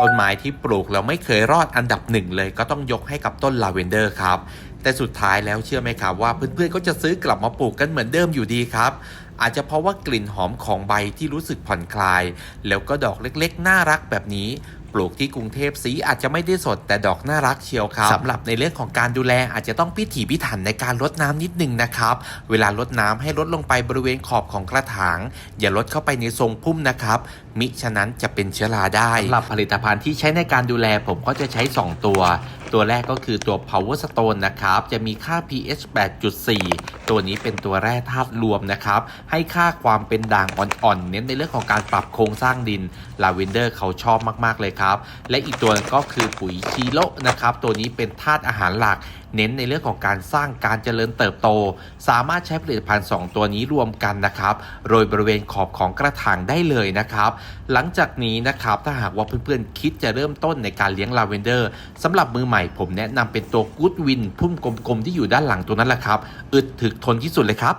ต้นไม้ที่ปลูกแล้วไม่เคยรอดอันดับหนึ่งเลยก็ต้องยกให้กับต้นลาเวนเดอร์ครับ แต่สุดท้ายแล้วเชื่อไหมครับว่าเพื่อนๆก็จะซื้อกลับมาปลูกกันเหมือนเดิมอยู่ดีครับ อาจจะเพราะว่ากลิ่นหอมของใบที่รู้สึกผ่อนคลาย แล้วก็ดอกเล็กๆ น่ารักแบบนี้ ปลูกที่กรุงเทพสีอาจจะไม่ได้สดแต่ดอกน่ารักเชียวครับสำหรับในเรื่องของการดูแลอาจจะต้องพิถีพิถันในการลดน้ำนิดนึงนะครับ เวลาลดน้ำให้ลดลงไปบริเวณขอบของกระถาง อย่าลดเข้าไปในทรงพุ่มนะครับมิฉะนั้นจะเป็นเชื้อราได้สำหรับผลิตภัณฑ์ที่ใช้ในการดูแลผมก็จะใช้ 2 ตัว ตัวแรกก็คือตัว power stone นะครับ จะมีค่า pH 8.4 ตัวนี้เป็นตัวแร่ธาตุรวมนะครับ ให้ค่าความเป็นด่างอ่อนๆ เน้นในเรื่องของการปรับโครงสร้างดิน ลาเวนเดอร์เขาชอบมากๆเลยครับ และอีกตัวก็คือปุ๋ยชีโลนะครับ ตัวนี้เป็นธาตุอาหารหลักเน้นในเรื่องของการสร้างการเจริญเติบโต สามารถใช้ผลิตภัณฑ์ 2 ตัวนี้รวมกันนะครับโรยบริเวณขอบของกระถางได้เลยนะครับ หลังจากนี้นะครับถ้าหากว่าเพื่อนๆคิดจะเริ่มต้นในการเลี้ยงลาเวนเดอร์สำหรับมือใหม่ม่ผมแนะนำเป็นตัวกูดวินพุ่มกลมๆที่อยู่ด้านหลังตัวนั้นแหละครับ อึดถึกทนที่สุดเลยครับ